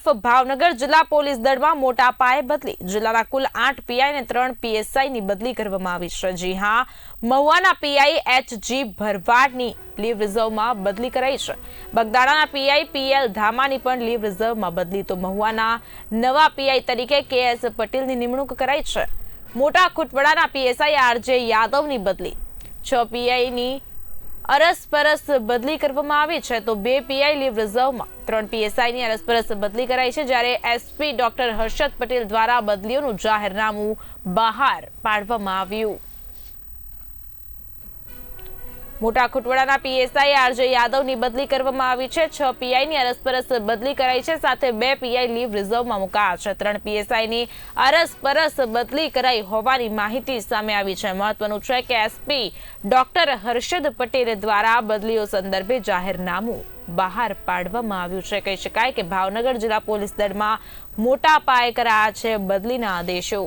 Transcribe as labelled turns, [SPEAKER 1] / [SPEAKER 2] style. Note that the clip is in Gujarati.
[SPEAKER 1] તરફ ભાવનગર જિલ્લા પોલીસ દળમાં મોટા પાયે બદલી જિલ્લાના કુલ આઠ પીઆઈ અને ત્રણ પીએસઆઈની બદલી કરવામાં આવી છે. જી હા, મહુવાના પીઆઈ એચ જી ભરવાડની લીવ રિઝર્વમાં બદલી કરાઈ છે. બગદાણાના પીઆઈ પીએલ ધામાની પણ લીવ રિઝર્વમાં બદલી. તો મહુવાના નવા પીઆઈ તરીકે કે એસ પટેલની નિમણૂક કરાઈ છે. મોટા ખુટવડાના પીએસઆઈ આરજે યાદવની બદલી. છ પીઆઈની અરસપરસ બદલી કરવામાં આવી છે તો બે પીઆઈ લીવ રિઝર્વમાં. ત્રણ પીએસઆઈની અરસપરસ બદલી કરાઈ છે જ્યારે એસપી ડોક્ટર હર્ષદ પટેલ દ્વારા બદલીઓનું જાહેરનામું બહાર પાડવામાં આવ્યું. મોટા ખુટવડાના પીએસઆઈ આરજે યાદવની બદલી કરવામાં આવી છે. છ પીઆઈની અરસપરસ બદલી કરાઈ છે. સાથે બે પીઆઈ લીવ રિઝર્વમાં મુકાયા છે. ત્રણ પીએસઆઈની અરસપરસ બદલી કરાઈ હોવાની માહિતી સામે આવી છે. મહત્વનું છે કે એસપી ડોક્ટર હર્ષદ પટેલ દ્વારા બદલીઓ સંદર્ભે જાહેરનામું બહાર પાડવામાં આવ્યું છે. કહી શકાય કે ભાવનગર જિલ્લા પોલીસ દળમાં મોટા પાયે કરાયા છે બદલીના આદેશો.